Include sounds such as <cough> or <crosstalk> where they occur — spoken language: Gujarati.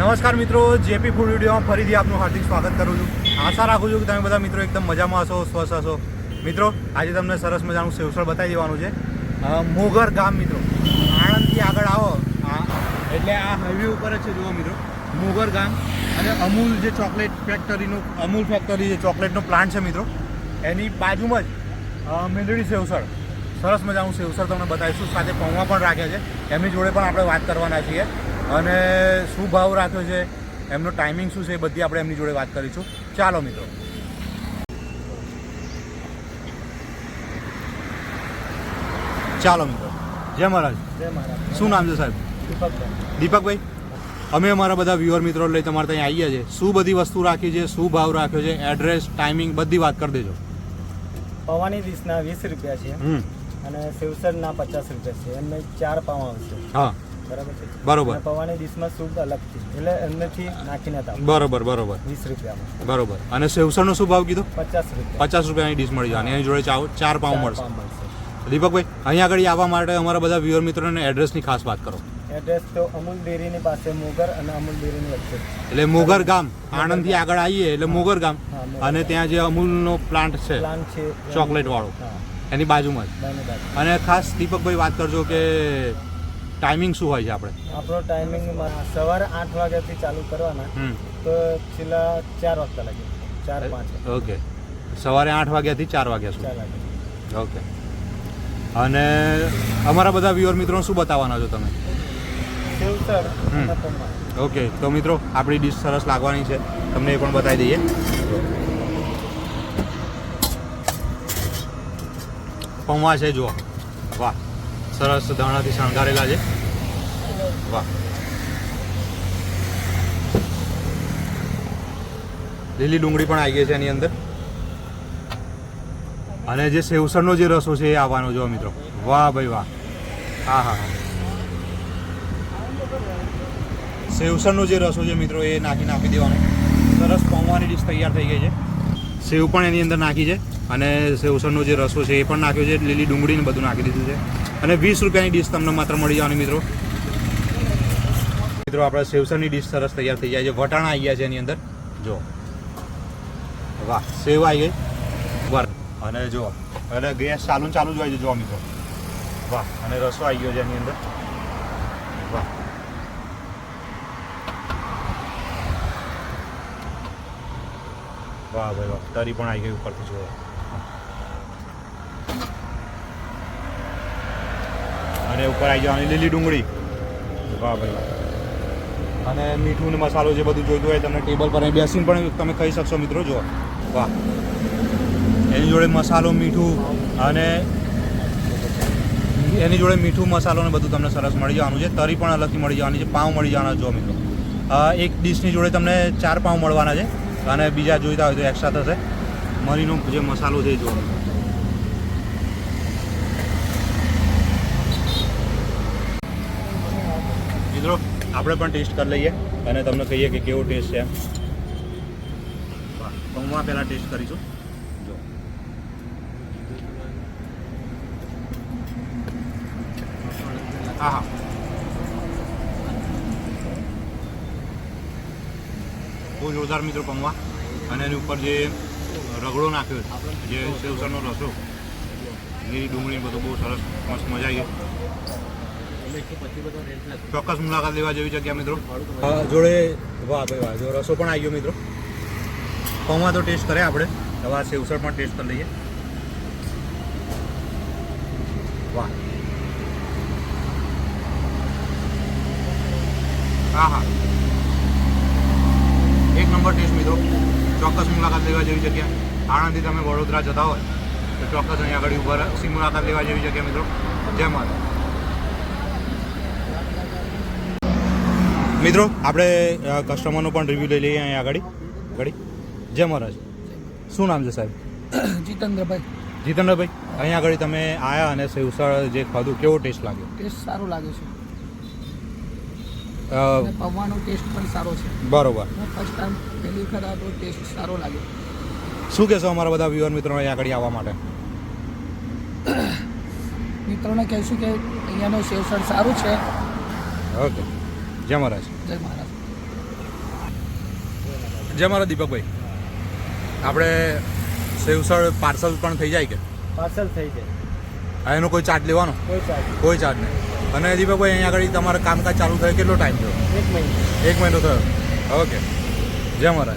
નમસ્કાર મિત્રો, જેપી ફૂડ વિડીયોમાં ફરીથી આપનું હાર્દિક સ્વાગત કરું છું. આશા રાખું છું કે તમે બધા મિત્રો એકદમ મજામાં હશો, સ્વસ્થ હશો. મિત્રો, આજે તમને સરસ મજાનું સેવસળ બતાવી દેવાનું છે. મોગર ગામ મિત્રો. આણંદથી આગળ આવો. એટલે આ હાઈવે ઉપર જ છે, જુઓ મિત્રો. મોગર ગામ. અને અમૂલ જે ચોકલેટ ફેક્ટરીનું અમૂલ ફેક્ટરી જે ચોકલેટનો પ્લાન્ટ છે મિત્રો, એની બાજુમાં જ મેંદડી સેવસળ સરસ મજાનું સેવસળ તમને બતાવીશું. સાથે પૌવા પણ રાખ્યા છે. એમની જોડે પણ આપણે વાત કરવાના છીએ. અને શું ભાવ રાખ્યો છે એમનો ટાઈમિંગ શું છે એ બધી આપણે એમની જોડે વાત કરીશું. ચાલો મિત્રો. ચાલો મિત્રો. જય મહારાજ. જય મહારાજ. શું નામ છે સાહેબ? દીપકભાઈ. દીપકભાઈ? અમે અમારા બધા વ્યુઅર મિત્રો લઈ તમારે ત્યાં આવીએ છીએ શું બધી વસ્તુ રાખી છે શું ભાવ રાખ્યો છે એડ્રેસ ટાઈમિંગ બધી વાત કરી દેજો. પવાની ડીશના વીસ રૂપિયા છે અને સેવસરના પચાસ રૂપિયા છે. એમને ચાર પાઉં આવશે. હા. બરાબર છે? બરોબર. અને પૌવાની ડીશમાં સૂપ છે. એટલે એમનેથી નાખીને હતા. બરોબર બરોબર. વીસ રૂપિયામાં. બરોબર. અને સેવસણનો શું ભાવ કીધો? પચાસ રૂપિયા. પચાસ રૂપિયાની ડીશ મળી જવાની એની જોડે ચાવ- ચાર પાઉં મળશે. દીપકભાઈ અહીંયા આગળ આવવા માટે અમારા બધા વ્યુઅર મિત્રોને એડ્રેસની ખાસ વાત કરો. એડ્રેસ તો અમૂલ ડેરીની પાસે મોગર અને અમૂલ ડેરીની વચ્ચે. એટલે મોગર ગામ. આણંદથી આગળ આવીએ એટલે મોગર ગામ. અને ત્યાં જે અમૂલનો પ્લાન્ટ છે પ્લાન્ટ છે ચોકલેટ વાળો. એની બાજુમાં જ. અને ખાસ દીપકભાઈ વાત કરજો કે ટાઈમિંગ શું હોય છે આપણે? આપણો ટાઈમિંગ સવારે આઠ વાગ્યાથી ચાલુ કરવાના. તો છેલ્લા ચાર વાગતા લાગે. ચાર પાંચ. ઓકે સવારે આઠ વાગ્યાથી ચાર વાગ્યા સુધી. ઓકે અને અમારા બધા વ્યુઅર મિત્રો શું બતાવવાના છો તમે. ઓકે તો મિત્રો આપણી ડીશ સરસ લાગવાની છે. તમને એ પણ બતાવી દઈએ. પૌવા છે જુઓ. વાહ. સરસ ધાણાથી શણગારેલા છે. વાહ. લીલી ડુંગળી પણ આવી ગઈ છે એની અંદર. અને જે સેવસરનો જે રસો છે એ આવવાનો જો મિત્રો. વાહ ભાઈ વાહ. હા હા હા. સેવસરનો જે રસો છે મિત્રો એ નાખી નાખી દેવાનો. સરસ પૌવાની ડીશ તૈયાર થઈ ગઈ છે. સેવ પણ એની અંદર નાખી છે. અને સેવસરનો જે રસો છે એ પણ નાખ્યો છે. લીલી ડુંગળીને બધું નાખી દીધું છે. અને વીસ રૂપિયાની ડીશ તમને માત્ર મળી જવાની મિત્રો. મિત્રો, આપણે સેવસરની ડીશ સરસ તૈયાર થઈ જાય છે. વટાણા આવી છે એની અંદર. જો વાહ, સેવ આવી ગઈ. અને જો અને ગેસ ચાલુ ચાલુ જ હોય છે જો મિત્રો. વાહ, અને રસો આવી ગયો છે એની અંદર. વાહ. વાહ ભાઈ, વાહ. તરી પણ આવી ગઈ ઉપરથી, જુઓ. અને ઉપર આવી જવાની લીલી ડુંગળી. વાહ ભાઈ. અને મીઠું ને મસાલો જે બધું જોઈતું હોય તમને ટેબલ પર બેસીને પણ તમે ખાઈ શકશો મિત્રો જો વાહ. એની જોડે મસાલો, મીઠું અને એની જોડે મીઠું, મસાલો ને બધું તમને સરસ મળી જવાનું છે. તરી પણ અલગથી મળી જવાની છે. પાઉં મળી જવાના જો મિત્રો. એક ડીશની જોડે તમને ચાર પાઉં મળવાના છે. અને બીજા જોઈતા હોય તો એક્સ્ટ્રા થશે. મરીનો જે મસાલો છે એ જો મિત્રો આપણે પણ ટેસ્ટ કરી લઈએ અને તમને કહીએ કે કેવો ટેસ્ટ છે વાહ પૌવા પહેલાં ટેસ્ટ કરીશું. જો. હા હા બહુ જોરદાર મિત્રો પૌવા. અને એની ઉપર જે રગડો નાખ્યો છે જે સેવસરનો રસો લીલી ડુંગળી બધું બહુ સરસ મસ્ત મજા આવી ગઈ. ચોક્કસ મુલાકાત લેવા જેવી જગ્યા, મિત્રો. જોડે વાહ ભાઈ વાહ, જો રસો પણ આવી ગયો, મિત્રો. પૌવા તો ટેસ્ટ કરે આપણે. હવે આ સેવસર પણ ટેસ્ટ કરી લઈએ. વાહ. હા હા. એક નંબર ટેસ્ટ, મિત્રો. ચોક્કસ મુલાકાત લેવા જેવી જગ્યા. આણંદથી તમે વડોદરા જતા હોય, તો ચોક્કસ અહીંયા આગળ ઊભા સી મુલાકાત લેવા જેવી જગ્યા, મિત્રો. જય માતા મિત્રો આપણે કસ્ટમરનો પણ રિવ્યૂ લઈ લઈએ અહીંયા આગળ. આગળ જય મહારાજ. શું નામ છે સાહેબ? <coughs> જીતેન્દ્રભાઈ. જીતેન્દ્રભાઈ અહીંયા આગળ તમે આવ્યા અને સેવસળ જે ખાધું કેવો ટેસ્ટ લાગ્યો? ટેસ્ટ સારો લાગે છે. પૌવાનો ટેસ્ટ પણ સારો છે. બરોબર. ફર્સ્ટ ટાઈમ પહેલી વખત આ ટેસ્ટ સારો લાગ્યો. શું કહેશો અમારા બધા વ્યુઅર મિત્રો અહીંયા આગળ આવવા માટે? <coughs> મિત્રોને કહેશું કે અહીંયાનું સેવસણ સારું છે. ઓકે જય મહારાજ. જય મહારાજ. જય મારા દીપકભાઈ. આપણે સેવસળ પાર્સલ પણ થઈ જાય કે? પાર્સલ થઈ જાય. એનો કોઈ ચાર્જ લેવાનો? કોઈ ચાર્જ કોઈ ચાર્જ નહીં. અને દીપકભાઈ અહીંયા આગળ તમારે કામકાજ ચાલુ થયો? કેટલો ટાઈમ થયો? એક મહિનો. એક મહિનો થયો. ઓકે. જય મહારાજ.